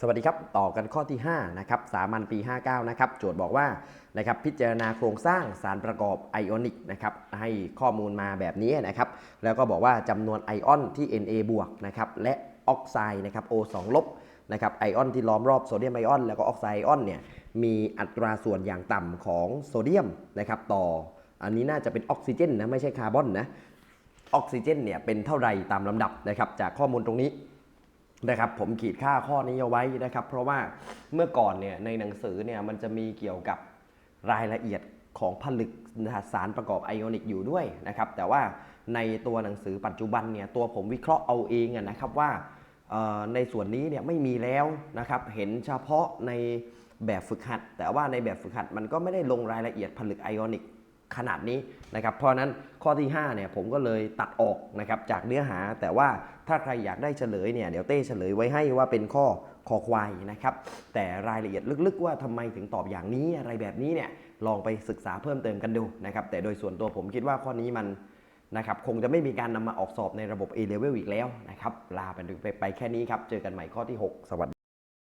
สวัสดีครับ ต่อกันข้อที่5นะครับสามัญปี 59 นะครับ โจทย์บอกว่านะครับพิจารณาโครงสร้างสารประกอบไอออนิกนะครับให้ข้อมูลมาแบบนี้นะครับแล้วก็บอกว่าจำนวนไอออนที่ Na บวกนะครับและออกไซด์นะครับ O2 ลบนะครับไอออนที่ล้อมรอบโซเดียมไอออนแล้วก็ออกไซด์ไอออนเนี่ยมีอัตราส่วนอย่างต่ำของโซเดียมนะครับต่ออันนี้น่าจะเป็นออกซิเจนนะไม่ใช่คาร์บอนนะออกซิเจนเนี่ยเป็นเท่าไรตามลำดับนะครับจากข้อมูลตรงนี้ นะครับผมขีดค่าข้อนี้เอาไว้นะครับ เพราะว่าเมื่อก่อนเนี่ยในหนังสือเนี่ยมันจะมีเกี่ยวกับรายละเอียดของผลึกสารประกอบไอออนิกอยู่ด้วยนะครับแต่ว่าในตัวหนังสือปัจจุบันเนี่ยตัวผมวิเคราะห์เอาเองนะครับว่าในส่วนนี้เนี่ยไม่มีแล้วนะครับเห็นเฉพาะในแบบฝึกหัด แต่ว่าในแบบฝึกหัดมันก็ไม่ได้ลงรายละเอียดผลึกไอออนิก ขนาดนี้นะครับ เพราะนั้นข้อที่5เนี่ยผมก็เลยตัดออกนะครับจากเนื้อหา แต่ว่าถ้าใครอยากได้เฉลยเนี่ยเดี๋ยวเต้เฉลยไว้ให้ว่าเป็นข้อคอควายนะครับ แต่รายละเอียดลึกๆ ว่าทำไมถึงตอบอย่างนี้อะไรแบบนี้เนี่ยลองไปศึกษาเพิ่มเติมกันดูนะครับ แต่โดยส่วนตัวผมคิดว่าข้อนี้มันนะครับคงจะไม่มีการนำมาออกสอบในระบบ A level อีกแล้วนะครับ ลาไปไปไปแค่นี้ครับ เจอกันใหม่ข้อที่ 6 สวัสดี